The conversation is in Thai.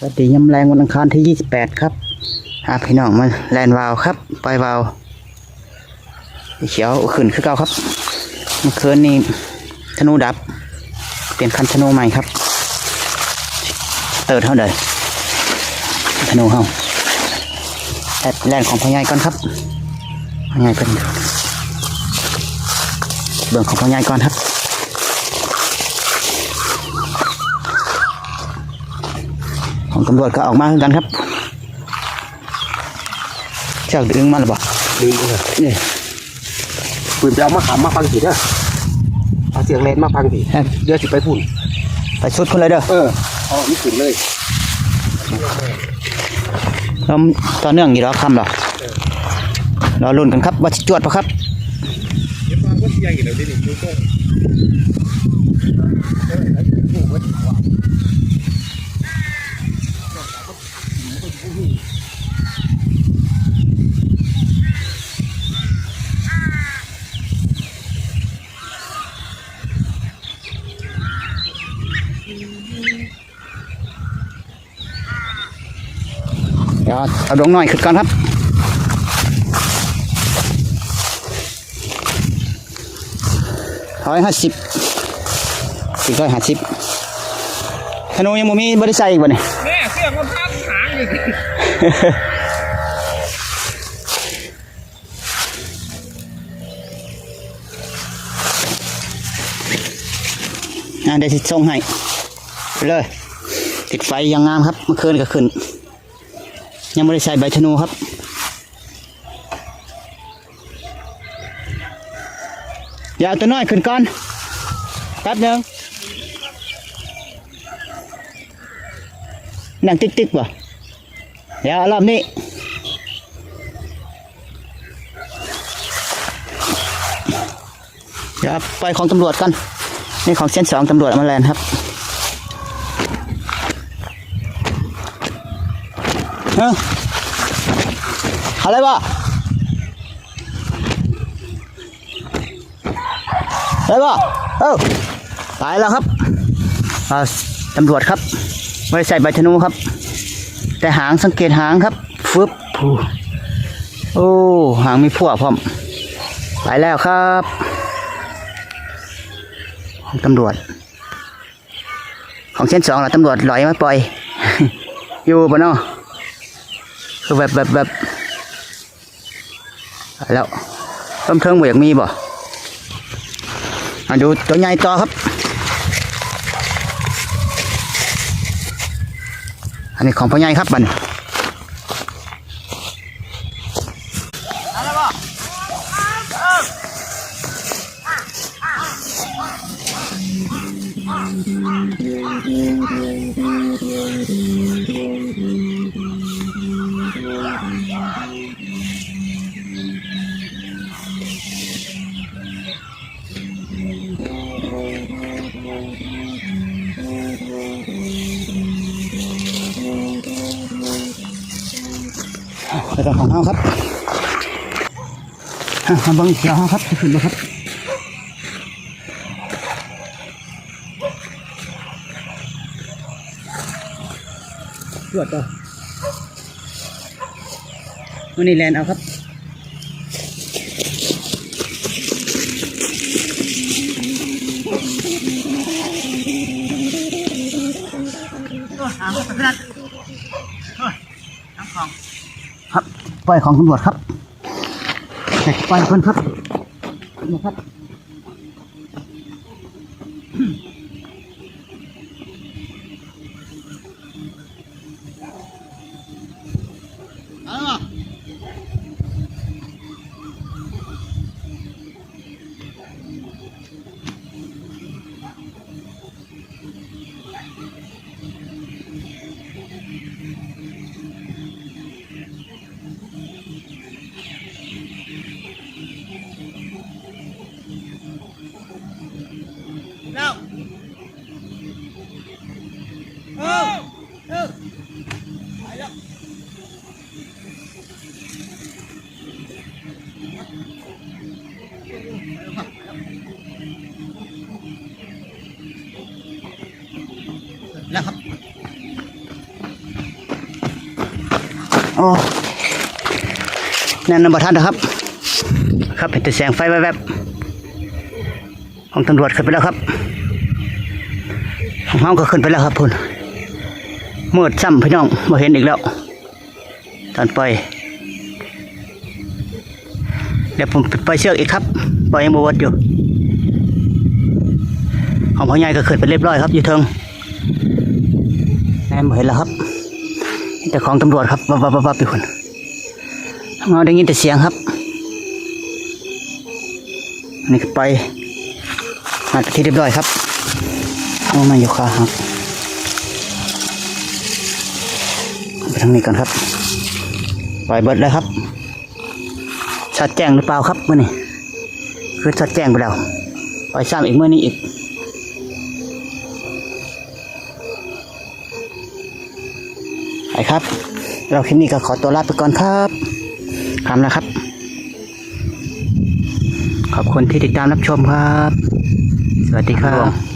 สวัสดียำแรงวันอังคารที่ 28 ครับหาพี่น้องมาแลนวาวครับปล่อยวาวเขียวขึ้นคือเก่าครับเมื่อคืนนี้ธนูดับ เปลี่ยนคันธนูใหม่ครับ เติร์ดเท่าเดิมธนูเฮาแอดแลนของพ่อใหญ่ก่อนครับพ่อใหญ่เป็นเบื้องของพ่อใหญ่ก่อนครับ ของตำรวจก็ออกมาเหมือนกันครับเจ้าดึงมาหรือเปล่าดึงเลยนี่ปืนไปเอามาขามมาฟังสิเด้อเอาเสียงเลนมาฟังสิครับเดี๋ยวสิไปพุ่นไปชุดคนเลยเด้อเออเอานี่ขึ้นเลยแล้วต่อเนื่องอยู่แล้วคำหรอรอลุ้นกันครับว่าจะจวดปะครับเดี๋ยวฟังว่าสิยังอีกแล้วดิดูโต้ ดี๋ยวเอาดวงหน่อยขึ้นก่อนครับร้อยห้าสิบสี่ร้อยห้าสิบธนูยังมีบริษัทอีกบ่เนี่ยแม่เสียงมันพับหางอีกอ่าเดี๋ยวติดส่งให้ไปเลย ติดไฟยังงามครับเมื่อคืนก็ขึ้น ยังไม่ได้ใส่ใบธนูครับ อย่าเอาตัวน้อยขึ้นก่อนแป๊บหนึงนั่งติ๊กติ๊กป่ะเดี๋ยวเอารอบนี้เดี๋ยวไปของตำรวจกันนี่ของเส้นสองตำรวจมาแลนด์ครับ เอ้าอะไรวะอะไรวะเอ้าตายแล้วครับตำรวจครับไม่ใส่ใบธนูครับ แต่หางสังเกตหางครับฟึบผูโอ้หางมีพวกพร้อมไปแล้วครับตำรวจ ของเส้นสองละตำรวจลอยมาปล่อย อยู่ปะเนาะ แบบแบบแบบแล้วเพิ่มเทิงบ่อยกมีบ่มาดูตัวใหญ่ต่อครับ อันนี้ของพ่อใหญ่ครับบัดน ไปต่อของเฮาครับอะมาบังเขียวเฮาครับขึ้นมาครับตรวจต่อวันนี้แลนเอาครับครับ ปล่อยของตำรวจครับปล่อยคนครับนะครับ แล้วเออเออไปแล้วแล้วครับโอ้แน่นอนบัทันนะครับ ครับเห็นแต่แสงไฟแวบๆของตำรวจขึ้นไปแล้วครับ ของห้องก็ขึ้นไปแล้วครับพุ่นมืดซ้ำพี่น้องมาเห็นอีกแล้วตอนไป เดี๋ยวผมไปเชือกอีกครับปล่อยยังบวชอยู่ของพ่อใหญ่ก็ขึ้นไปเรียบร้อยครับอยู่เทิงแอมเห็นแล้วครับแต่ของตำรวจครับวับวับวับวับอยู่คนเราได้ยินแต่เสียงครับนี่ไปมาที่เรียบร้อยครับ เอามาอยู่ขาครับไปทางนี้ก่อนครับปล่อยเบิดเลยครับชัดแจ้งหรือเปล่าครับมื่อนี้คือชัดแจ้งไปแล้วปล่อยซ้ำอีกเมื่อนี้อีกไปครับ เราคลิปนี้ก็ขอตัวลาไปก่อนครับทำแล้วครับ ขอบคุณที่ติดตามรับชมครับ สวัสดีครับ